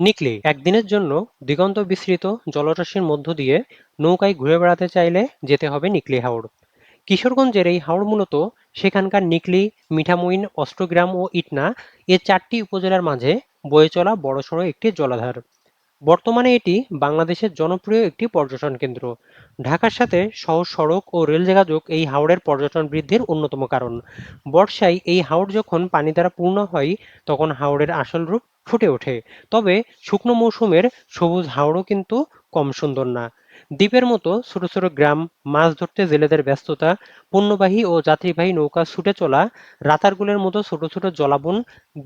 নিকলি, একদিনের জন্য দিগন্ত বিস্তৃত জলরাশির মধ্য দিয়ে নৌকায় ঘুরে বেড়াতে চাইলে যেতে হবে নিকলি হাওড় কিশোরগঞ্জের এই হাওড় মূলত সেখানকার নিকলি, মিঠামইন, অষ্টগ্রাম ও ইটনা এ চারটি উপজেলার মাঝে বয়ে চলা বড়সড় একটি জলাধার। বর্তমানে এটি বাংলাদেশের জনপ্রিয় একটি পর্যটন কেন্দ্র। ঢাকার সাথে সহজ সড়ক ও রেল যোগাযোগ এই হাওড়ের পর্যটন বৃদ্ধির অন্যতম কারণ। বর্ষায় এই হাওড় যখন পানি দ্বারা পূর্ণ হয়, তখন হাওড়ের আসল রূপ ফুটে ওঠে। তবে শুকনো মৌসুমের সবুজ হাওড়ও কিন্তু কম সুন্দর না। দ্বীপের মতো ছোট ছোট গ্রাম, মাছ ধরতে জেলেদের ব্যস্ততা, পণ্যবাহী ও যাত্রীবাহী নৌকা ছুটে চলা, রাতারগুলের মতো ছোট ছোট জলাবন,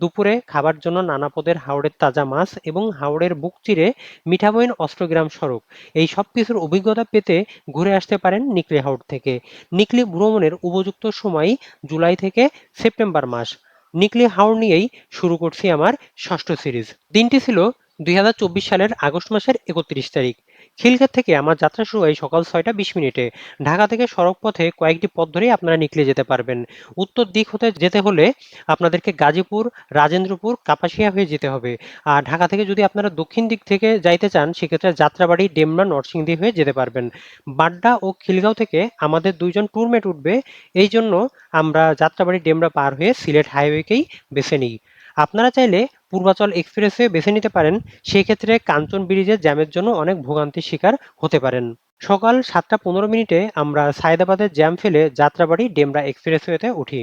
দুপুরে খাবার জন্য নানা পদের হাওড়ের তাজা মাছ এবং হাওড়ের বুক চিরে মিঠামইন অষ্টগ্রাম সড়ক এই সব কিছুর অভিজ্ঞতা পেতে ঘুরে আসতে পারেন নিকলি হাওড় থেকে। নিকলি ভ্রমণের উপযুক্ত সময় জুলাই থেকে সেপ্টেম্বর মাস। নিকলি হাওড় নিয়েই শুরু করছি আমার ষষ্ঠ সিরিজ। দিনটি ছিল দুই হাজার চব্বিশ সালের আগস্ট মাসের একত্রিশ তারিখ। খিলক্ষেত থেকে আমার যাত্রা শুরু হয় সকাল ছয়টা বিশ মিনিটে। ঢাকা থেকে সড়ক পথে কয়েকটি পথ ধরেই আপনারা নিকলে যেতে পারবেন। উত্তর দিক হতে যেতে হলে আপনাদেরকে গাজীপুর, রাজেন্দ্রপুর, কাপাসিয়া হয়ে যেতে হবে। আর ঢাকা থেকে যদি আপনারা দক্ষিণ দিক থেকে যাইতে চান, সেক্ষেত্রে যাত্রাবাড়ি, ডেমরা, নরসিংদী হয়ে যেতে পারবেন। বাড্ডা ও খিলগাঁও থেকে আমাদের দুইজন ট্যুরমেট উঠবে। এই জন্য আমরা যাত্রাবাড়ি, ডেমরা পার হয়ে সিলেট হাইওয়েকেই বেছে নিই। আপনারা চাইলে পূর্বাচল এক্সপ্রেসওয়ে বেছে নিতে পারেন, সেই ক্ষেত্রে কাঞ্চন ব্রিজের জ্যামের জন্য অনেক ভোগান্তির শিকার হতে পারেন। সকাল সাতটা পনেরো মিনিটে আমরা সায়দাবাদের জ্যাম ফেলে যাত্রাবাড়ি ডেমরা এক্সপ্রেসওয়েতে উঠি।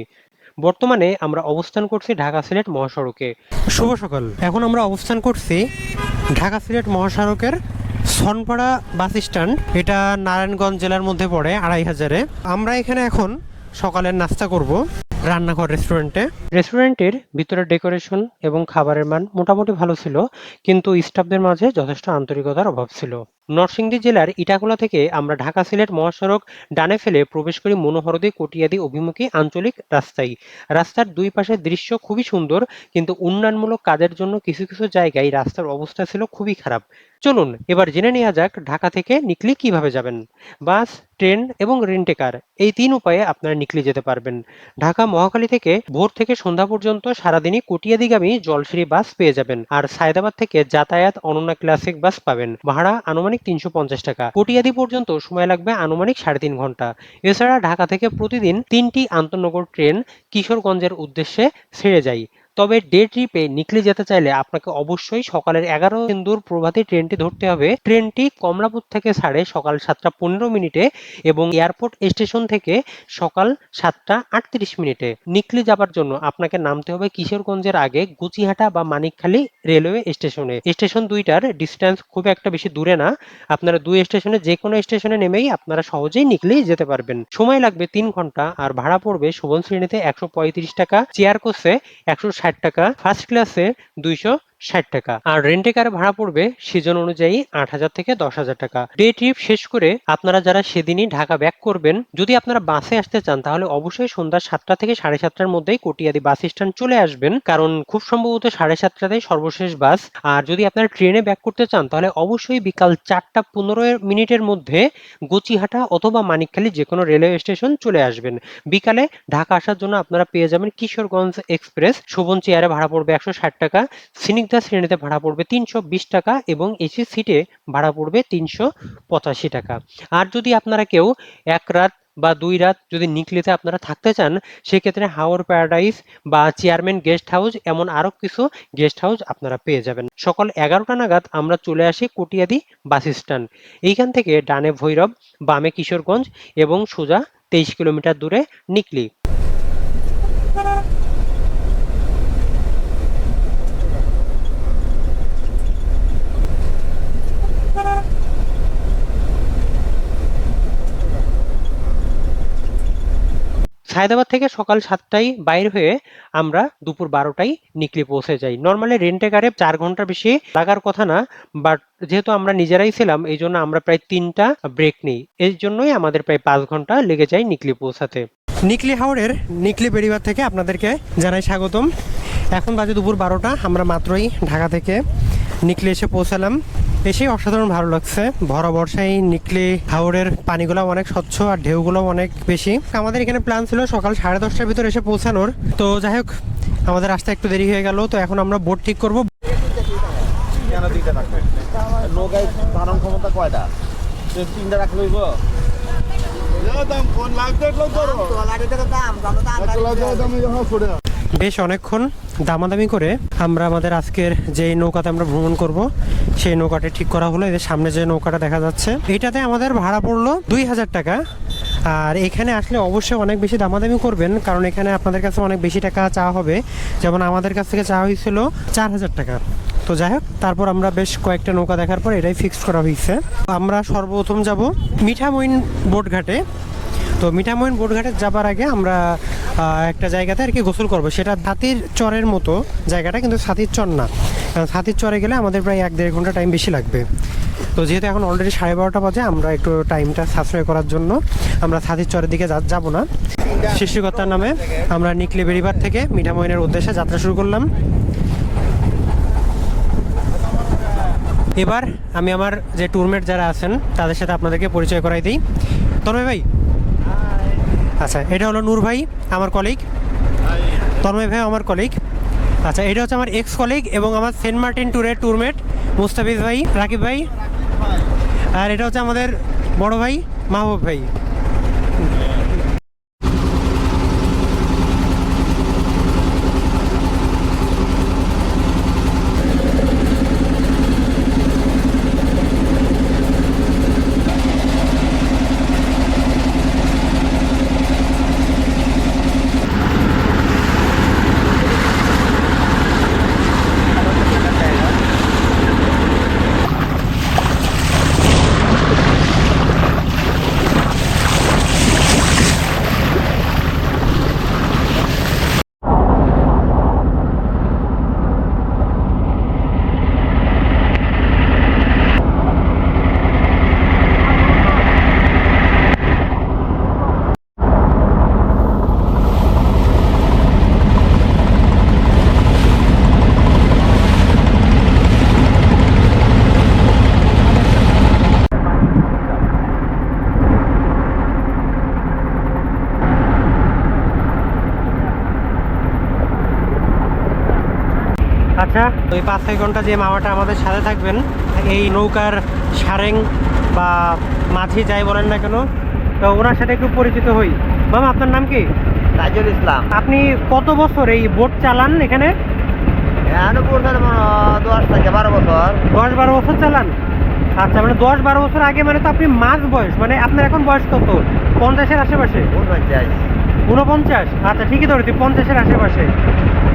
বর্তমানে আমরা অবস্থান করছি ঢাকা সিলেট মহাসড়কে। শুভ সকাল। এখন আমরা অবস্থান করছি ঢাকা সিলেট মহাসড়কের সনপাড়া বাস স্ট্যান্ড। এটা নারায়ণগঞ্জ জেলার মধ্যে পড়ে আড়াই হাজারে। আমরা এখানে এখন সকালের নাস্তা করব। রান্নাঘর রেস্টুরেন্টে রেস্টুরেন্টের ভিতরে ডেকোরেশন এবং খাবারের মান মোটামুটি ভালো ছিল, কিন্তু স্টাফদের মাঝে যথেষ্ট আন্তরিকতার অভাব ছিল। নরসিংদী জেলার ইটাখোলা থেকে আমরা ঢাকা সিলেট মহাসড়ক ডানে ফেলে প্রবেশ করি মনোহরদী কটিয়াদি অভিমুখী আঞ্চলিক রাস্তায়। রাস্তার দুই পাশের দৃশ্য খুবই সুন্দর, কিন্তু উন্নয়নমূলক কাজের জন্য কিছু কিছু জায়গায় রাস্তার অবস্থা ছিল খুবই খারাপ। চলুন, এবার জেনে নেওয়া যাক ঢাকা থেকে নিকলি কীভাবে যাবেন। বাস, ট্রেন এবং রেন্টে কার, এই তিন উপায়ে আপনারা নিকলি যেতে পারবেন। ঢাকা মহাখালী থেকে ভোর থেকে সন্ধ্যা পর্যন্ত সারাদিনই কটিয়াদিগামী জলসিঁড়ি বাস পেয়ে যাবেন, আর সায়দাবাদ থেকে যাতায়াত অনন্যা ক্লাসিক বাস পাবেন। ভাড়া আনুমানিক তিনশো পঞ্চাশ টাকা। কটিয়াদি পর্যন্ত সময় লাগবে আনুমানিক সাড়ে তিন ঘণ্টা। এছাড়া ঢাকা থেকে প্রতিদিন তিনটি আন্তনগর ট্রেন কিশোরগঞ্জের উদ্দেশ্যে ছেড়ে যায়। তবে ডে ট্রিপে নিকলি যেতে চাইলে আপনাকে অবশ্যই সকালের এগারো সিন্দুর প্রভাতী ট্রেনটি ধরতে হবে। ট্রেনটি কমলাপুর থেকে ছাড়ে সকাল সাতটা পনেরো মিনিটে এবং এয়ারপোর্ট স্টেশন থেকে সকাল সাতটা আটত্রিশ মিনিটে। নিকলি যাবার জন্য আপনাকে নামতে হবে কিশোরগঞ্জের আগে গুচিহাটা বা মানিকখালী রেলওয়ে স্টেশনে স্টেশন দুইটার ডিস্টেন্স খুব একটা বেশি দূরে না। আপনারা দুই স্টেশনে যে কোনো স্টেশনে নেমেই আপনারা সহজেই নিকলি যেতে পারবেন। সময় লাগবে তিন ঘণ্টা আর ভাড়া পড়বে শোভন শ্রেণীতে একশো পঁয়ত্রিশ টাকা, চেয়ার কোর্সে একশো ষাট টাকা। ফার্স্ট ক্লাসে দুইশো ষাট টাকা। আর রেন্টে কার ভাড়া পড়বে সিজন অনুযায়ী আট হাজার থেকে দশ হাজার টাকা। ডে ট্রিপ শেষ করে আপনারা যারা সেদিনই ঢাকা ব্যাক করবেন, যদি আপনারা বাসে আসতে চান, তাহলে অবশ্যই সন্ধ্যা সাতটা থেকে সাড়ে সাতটার মধ্যেই কটিয়াদি বাস স্ট্যান্ড চলে আসবেন। কারণ খুব সম্ভবত সাড়ে সাতটাতেই সর্বশেষ বাস আর যদি আপনারা ট্রেনে ব্যাক করতে চান, তাহলে অবশ্যই বিকাল চারটা পনেরো মিনিটের মধ্যে গচিহাটা অথবা মানিকখালী যে কোনো রেলওয়ে স্টেশন চলে আসবেন। বিকালে ঢাকা আসার জন্য আপনারা পেয়ে যাবেন কিশোরগঞ্জ এক্সপ্রেস শোভন চেয়ারে ভাড়া পড়বে একশো ষাট টাকা। স্নিগ্ধা শ্রেণীতে ভাড়া পড়বে তিনশো বিশ টাকা এবং এসি সিটে ভাড়া পড়বে তিনশো পঁচাশি টাকা। আর যদি আপনারা কেউ এক রাত বা দুই রাত যদি নিকলিতে আপনারা থাকতে চান, সেক্ষেত্রে হাওর প্যারাডাইস বা চেয়ারম্যান গেস্ট হাউস এমন আরও কিছু গেস্ট হাউস আপনারা পেয়ে যাবেন। সকাল এগারোটা নাগাদ আমরা চলে আসি কটিয়াদি বাস স্ট্যান্ড। এইখান থেকে ডানে ভৈরব, বামে কিশোরগঞ্জ এবং সোজা তেইশ কিলোমিটার দূরে নিকলি। সায়দাবাদ থেকে সকাল সাতটায় বাইর হয়ে আমরা দুপুর বারোটায় নিকলি পৌঁছে যাই। নর্মালি রেন্টে কারে চার ঘণ্টা বেশি লাগার কথা না বাট যেহেতু আমরা নিজেরাই ছিলাম, এই জন্য আমরা প্রায় তিনটা ব্রেক নিই। এর জন্যই আমাদের প্রায় পাঁচ ঘণ্টা লেগে যায় নিকলি পৌঁছাতে। নিকলি হাওড়ের নিকলি বেরিবার থেকে আপনাদেরকে জানাই স্বাগতম। এখন বাজে দুপুর বারোটা, আমরা মাত্রই ঢাকা থেকে নিকলি এসে পৌঁছালাম। এসেই অসাধারণ ভালো লাগছে। ভরা বর্ষায় নিকলি হাওড়ের পানিগুলো অনেক স্বচ্ছ আর ঢেউগুলো অনেক বেশি। আমাদের এখানে প্ল্যান ছিল সকাল সাড়ে দশটার ভিতর এসে পৌঁছানোর। তো যাই হোক আমাদের রাস্তা একটু দেরি হয়ে গেল তো এখন আমরা বোট ঠিক করব। ধারণ ক্ষমতা কয়টা তিনটা রাখলে হইব বেশ অনেকক্ষণ দামাদামি করে আমরা আমাদের আজকের যে নৌকাতে আমরা ভ্রমণ করব, সেই নৌকাটা ঠিক করা হলো। এদের সামনে যে নৌকাটা দেখা যাচ্ছে, এটাতে আমাদের ভাড়া পড়ল দুই হাজার টাকা। আর এখানে আসলে অবশ্যই অনেক বেশি দামাদামি করবেন, কারণ এখানে আপনাদের কাছে অনেক বেশি টাকা চাওয়া হবে। যেমন আমাদের কাছ থেকে চাওয়া হয়েছিল চার হাজার টাকা। তো যাই হোক, তারপর আমরা বেশ কয়েকটা নৌকা দেখার পর এটাই ফিক্সড করা হয়েছে। আমরা সর্বপ্রথম যাব মিঠামইন বোট ঘাটে তো মিঠামইন বোটঘাটে যাবার আগে আমরা একটা জায়গাতে আর কি গোসল করব। সেটা ছাতির চরের মতো জায়গাটা, কিন্তু ছাতির চর না। কারণ ছাতির চরে গেলে আমাদের প্রায় এক দেড় ঘণ্টা টাইম বেশি লাগবে। তো যেহেতু এখন অলরেডি সাড়ে বারোটা বাজে, আমরা একটু টাইমটা সাশ্রয় করার জন্য আমরা ছাতির চরের দিকে যাব না। সৃষ্টিকর্তার নামে আমরা নিকলি বেরিবার থেকে মিঠামইনের উদ্দেশ্যে যাত্রা শুরু করলাম। এবার আমি আমার যে ট্যুরমেট যারা আছেন, তাদের সাথে আপনাদেরকে পরিচয় করাই দিই। তন্ময় ভাই আচ্ছা এটা হলো নূর ভাই, আমার কলিগ তন্ময় ভাই, আমার কলিগ আচ্ছা এটা হচ্ছে আমার এক্স কলিগ এবং আমার সেন্ট মার্টিন ট্যুরের ট্যুরমেট মুস্তাফিজ ভাই, রাকিব ভাই। আর এটা হচ্ছে আমাদের বড় ভাই, মাহবুব ভাই। আচ্ছা ওই পাঁচ ছয় ঘণ্টা যে মামাটা আমাদের সাথে থাকবেন এই নৌকার সারেং বা মাঝি যাই বলেন না কেন তো ওনার সাথে একটু পরিচিত হই। মামা আপনার নাম কি? তাজুল ইসলাম। আপনি কত বছর এই বোট চালান এখানে? আনুপুর দশ থেকে বারো বছর। দশ বারো বছর চালান? আচ্ছা মানে দশ বারো বছর আগে মানে তো আপনি মাঝ বয়স মানে আপনার এখন বয়স কত? পঞ্চাশের আশেপাশে? উনপঞ্চাশ? আচ্ছা ঠিকই ধরেছি পঞ্চাশের আশেপাশে।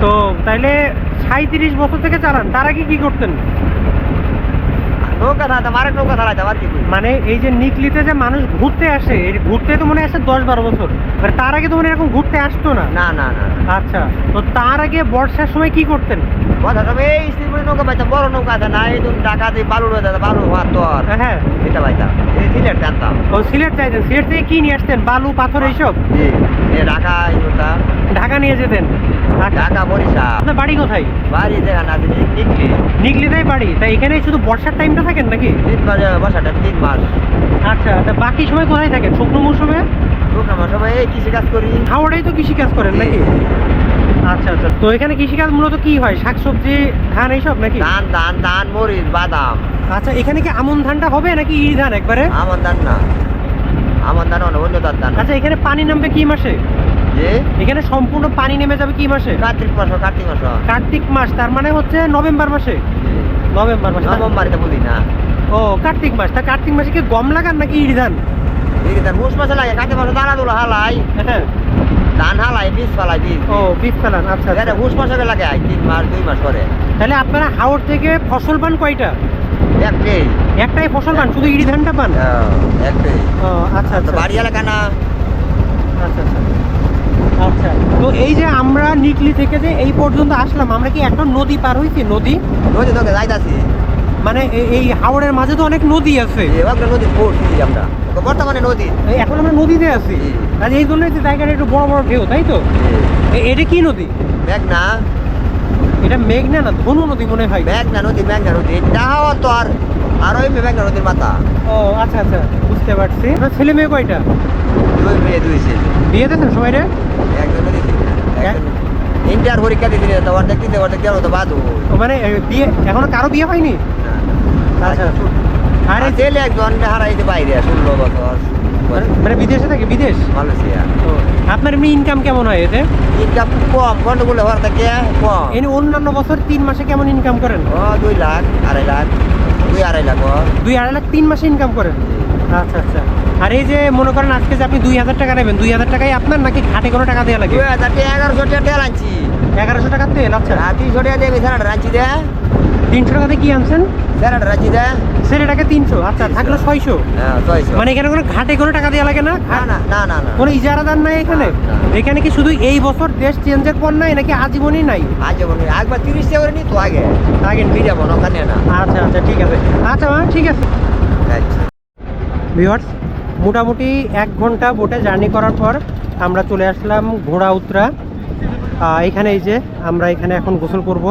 তো তাইলে সাঁত্রিশ বছর থেকে চালান তারা কি কি করতেন? নৌকা আরেক নৌকা চালাইতাম আর কি মানে এই যে নিকলিতে যে মানুষ ঘুরতে আসে এই ঘুরতে তো মনে আসে দশ বারো বছর। মানে তার আগে তো মনে হয় এরকম ঘুরতে আসতো না। না না না। আচ্ছা তো তার আগে বর্ষার সময় কি করতেন? এই নৌকা পাইতাম বড় নৌকা আছে না এই তুমি বালু রয়ে যেত বালু হওয়ার তোর। হ্যাঁ এটা পাইতাম এই সিলেট জানতাম। ও সিলেট চাইতেন সিলেট থেকে কি নিয়ে আসতেন? বালু পাথর এইসব? জি ঢাকা ঢাকা নিয়ে যেতেন? আচ্ছা। ঢাকা বরিশাল। আপনার বাড়ি কোথায়? বাড়ি দেখা না নিকলি। নিকলিতেই বাড়ি তা এখানে শুধু বর্ষার টাইমটা থাকেন নাকি? বসাটা তিন মাস। আচ্ছা তা বাকি সময় কোথায় থাকেন? শুকনো মৌসুমে? শুকনো মাস সবাই এই কৃষি কাজ করি। হাওড়াই তো কৃষিকাজ করেন নাকি? আচ্ছা আচ্ছা। তো এখানে কৃষিকাজ মূলত কি হয়? শাকসবজি ধান এইসব নাকি? ধান ধান ধান মরিচ বাদাম। আচ্ছা এখানে কি আমন ধানটা হবে নাকি ই ধান একবারে? আমন ধান না। আমন ধান অন্য অন্য ধান ধান। আচ্ছা এখানে পানি নামবে কি মাসে? এখানে সম্পূর্ণ পানি নেমে যাবে কি মাসে? কার্তিক মাস কার্তিক মাস। কার্তিক মাস তার মানে হচ্ছে নভেম্বর মাসে। নভেম্বর মাসে নভেম্বরিতে বলি না। ও কার্তিক মাস। তা কার্তিক মাসে কি গম লাগান নাকি ইড়ি ধান? এই ধান হুস মাসে লাগে কার্তিক মাসে দানা দুলো হালাই। হ্যাঁ। ধান হালাই বীজ ফালাই বীজ। ও বীজ ফেলান আচ্ছা আচ্ছা। এটা হুস মাসে লাগে তিন মাস দুই মাস করে তাহলে আপনারা হাওড় থেকে ফসল পান কয়টা? একটাই। একটাই ফসল পান শুধু ইড়ি ধানটা পান? হ্যাঁ, একটাই। ও আচ্ছা আচ্ছা। বাড়ি এলাকা না। আচ্ছা আচ্ছা। আচ্ছা। তো এই যে আমরা নিকলি থেকে যে এই পর্যন্ত আসলাম আমরা কি এখন নদী পার হইছি নদী? নদী তোকে যাইতাছি। মানে এই হাওড়ের মাঝে তো অনেক নদী আছে। একটা নদী পড়ছি আমরা। বর্তমানে নদী। এই এখন আমরা নদীতে আছি। আর এই জন্যই জায়গাটা একটু বড় বড় ঢেউ তাই তো? এটা কি নদী? ব্যাগ না এটা মেঘনা না ধনু নদী মনে হয়। ব্যাগ না নদী। নদী যাওয়া তো আর আর ওই নদীর মাথা। ও আচ্ছা আচ্ছা। বুঝতে পারছি। ছেলে মেয়ে কয়টা? দুই মেয়ে দুই ছেলে। বিয়ে দিয়েছেন সবাই রে? ইন্টার পরীক্ষা দিতে তো অর্ধেক দিতে অর্ধেক দেওয়া তো বাদু ও মানে বিয়ে এখনও কারও বিয়ে হয়নি? আচ্ছা। আরে ছেলে একজন হারাইতে বাইরে ষোলো বছর। মানে- মানে বিদেশে থাকে বিদেশ? মালয়েশিয়া আপনার এমনি ইনকাম কেমন হয় এতে? ইনকাম কম গন্ডগোল হওয়ার থেকে কম। এনে অন্যান্য বছর তিন মাসে কেমন ইনকাম করেন? ও দুই লাখ আড়াই লাখ দুই আড়াই লাখ। দুই আড়াই লাখ তিন মাসে ইনকাম করেন? আচ্ছা আচ্ছা। আর এই যে মনে করেন আজকে যে আপনি দুই হাজার টাকা নেবেন দুই হাজার টাকাই আপনার নাকি ঘাটে কোনো টাকা দেওয়া লাগে? দুই হাজার টাকা এগারোশো টাকা তেল আনছি এগারোশো টাকার তেল আচ্ছা। আর তিনশো টাকা দেবে স্যালাড রাঁচি দে। তিনশো টাকাতে কি আনছেন? স্যালাড রাঁচি দে। সেটাকে তিনশো আচ্ছা থাকল ছয়শো। হ্যাঁ ছয়শো। মানে এখানে কোনো ঘাটে কোনো টাকা দেওয়া লাগে না? না না না কোনো ইজারাদার নাই এখানে। এখানে কি শুধু এই বছর দেশ চেঞ্জের পর নাই নাকি আজীবনই নাই? আজ যখন একবার তিরিশ টাকা করে নি তো আগে। আগে ফিরে বোন ওখানে না। আচ্ছা আচ্ছা ঠিক আছে। আচ্ছা ঠিক আছে। আচ্ছা। ভিওয়ার্স মোটামুটি এক ঘণ্টা বোটে জার্নি করার পর আমরা চলে আসলাম ঘোড়া উত্তরা এখানে এই যে আমরা এখানে এখন গোসল করব।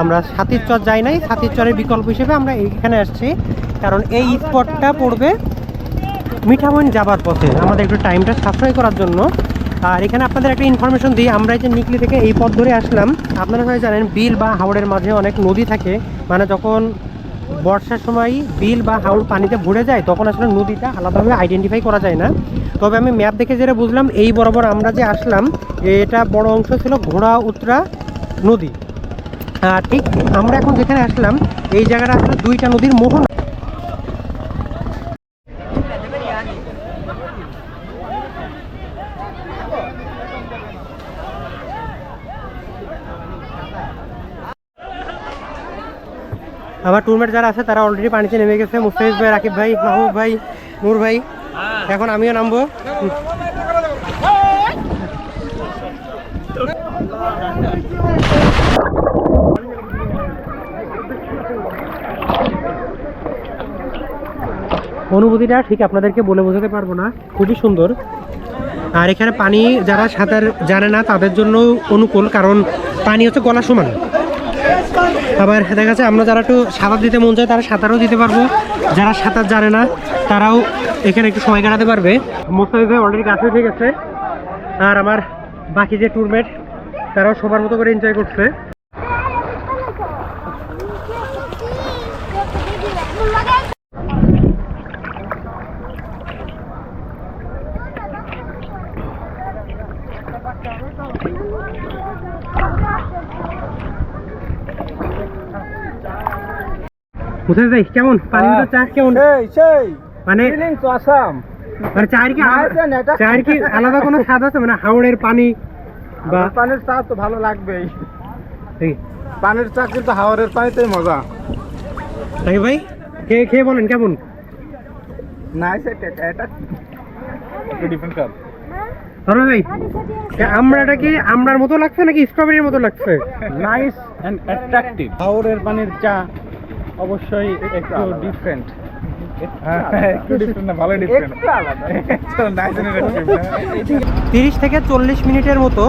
আমরা সাতির চর যাই নাই সাতির চরের বিকল্প হিসেবে আমরা এখানে আসছি। কারণ এই স্পটটা পড়বে মিঠামইন যাবার পথে। আমাদের একটু টাইমটা সাশ্রয় করার জন্য। আর এখানে আপনাদের একটা ইনফরমেশন দিই, আমরা এই যে নিকলি থেকে এই পথ ধরে আসলাম। আপনারা সবাই জানেন, বিল বা হাওড়ের মাঝে অনেক নদী থাকে। মানে যখন বর্ষার সময় বিল বা হাওড় পানিতে ভরে যায়, তখন আসলে নদীটা আলাদাভাবে আইডেন্টিফাই করা যায় না। তবে আমি ম্যাপ দেখে যেটা বুঝলাম, এই বরাবর আমরা যে আসলাম, এটা বড় অংশ ছিল ঘোড়া উত্তরা নদী। ঠিক আমরা এখন যেখানে আসলাম, এই জায়গাটা আসলে দুইটা নদীর মোহন। আমার টুরমেট যারা আছে, তারা অলরেডি পানিতে নেমে গেছে। মুস্তাফিজ ভাই, রাকিব ভাই, মাহবুব ভাই, নূর ভাই। এখন আমিও নামবো। অনুভূতিটা ঠিক আপনাদেরকে বলে বোঝাতে পারব না। খুবই সুন্দর। আর এখানে পানি যারা সাঁতার জানে না, তাদের জন্য অনুকূল, কারণ পানি হচ্ছে গলা সমান। আবার দেখা যাচ্ছে আমরা যারা একটু সাঁতার দিতে মন চায়, তারা সাঁতারও দিতে পারব। যারা সাঁতার জানে না, তারাও এখানে একটু সময় কাটাতে পারবে। মোস্তাফিজ অলরেডি কাছে উঠে গেছে। আর আমার বাকি যে টুরমেট তারাও সবার মতো করে এনজয় করছে। কোথায় যাই কেমন? পানি হ্যাঁ। চা কেমন? সেই সেই। মানে আসাম। মানে চায়ের কি চায়ের কি আলাদা কোনো স্বাদ আছে? মানে হাওড়ের পানি বা পানির চা তো ভালো লাগবেই। পানির চা কিন্তু হাওয়ারের পানিতেই মজা। রাকিব ভাই খেয়ে খেয়ে বলেন কেমন? না এটা ধরো ভাই এ কি আমড়ার মতো লাগছে নাকি স্ট্রবেরির মতো লাগছে? নাইস এন্ড অ্যাট্রাকটিভ হাওরের পানির চা অবশ্যই একটু ডিফারেন্ট নাইস তিরিশ থেকে চল্লিশ মিনিটের মতো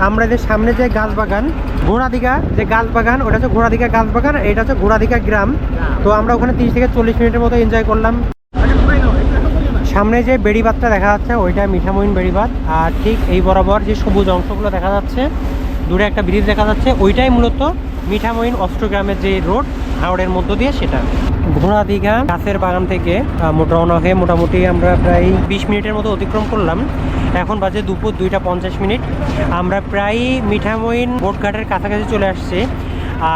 আমরা যে সামনে যে গাছ বাগান ঘোড়াদিঘা যে গাছ বাগান ওটা হচ্ছে ঘোড়াদিঘা গাছ বাগান এটা হচ্ছে ঘোড়াদিঘা গ্রাম। তো আমরা ওখানে তিরিশ থেকে চল্লিশ মিনিটের মতো এনজয় করলাম। সামনে যে বেড়িবাঁধটা দেখা যাচ্ছে ওইটা মিঠামইন বেড়িবাঁধ। আর ঠিক এই বরাবর যে সবুজ অংশগুলো দেখা যাচ্ছে দূরে একটা ব্রিজ দেখা যাচ্ছে ওইটাই মূলত মিঠামইন অষ্টগ্রামের যে রোড হাওড়ের মধ্য দিয়ে সেটা। ঘোড়া দীঘা গাছের বাগান থেকে রওনা হয়ে মোটামুটি আমরা প্রায় বিশ মিনিটের মতো অতিক্রম করলাম। এখন বাজে দুপুর দুইটা পঞ্চাশ মিনিট। আমরা প্রায় মিঠামইন বোটঘাটের কাছাকাছি চলে আসছি।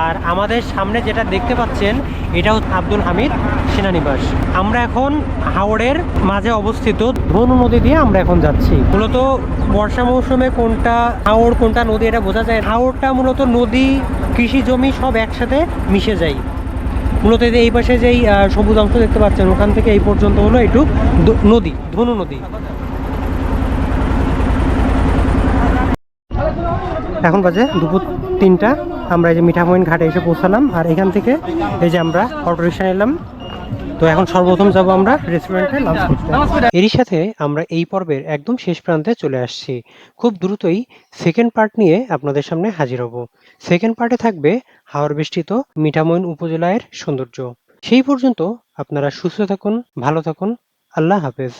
আর আমাদের সামনে যেটা দেখতে পাচ্ছেন, এটা হচ্ছে আব্দুল হামিদ সেনানিবাস। আমরা এখন হাওড়ের মাঝে অবস্থিত ধনু নদী দিয়ে আমরা এখন যাচ্ছি। মূলত বর্ষা মৌসুমে কোনটা হাওড়, কোনটা নদী, এটা বোঝা যায়। হাওড়টা মূলত নদী, কৃষি জমি সব একসাথে মিশে যায়। মূলত এই পাশে যেই সবুজ অংশ দেখতে পাচ্ছেন, ওখান থেকে এই পর্যন্ত হলো একটু নদী, ধনু নদী। এখন বাজে দুপুর তিনটা, আমরা এই যে মিঠামইন ঘাটে এসে পৌঁছালাম, আর এখান থেকে এই যে আমরা অটো রিক্সা নিলাম। তো এখন সর্বপ্রথম যাব আমরা রেস্টুরেন্টে লাঞ্চ করতে। এরই সাথে আমরা এই পর্বের একদম শেষ প্রান্তে চলে আসছি। খুব দ্রুতই সেকেন্ড পার্ট নিয়ে আপনাদের সামনে হাজির হব। সেকেন্ড পার্টে থাকবে হাওড় বেষ্টিত মিঠামইন উপজেলার সৌন্দর্য। সেই পর্যন্ত আপনারা সুস্থ থাকুন, ভালো থাকুন। আল্লাহ হাফেজ।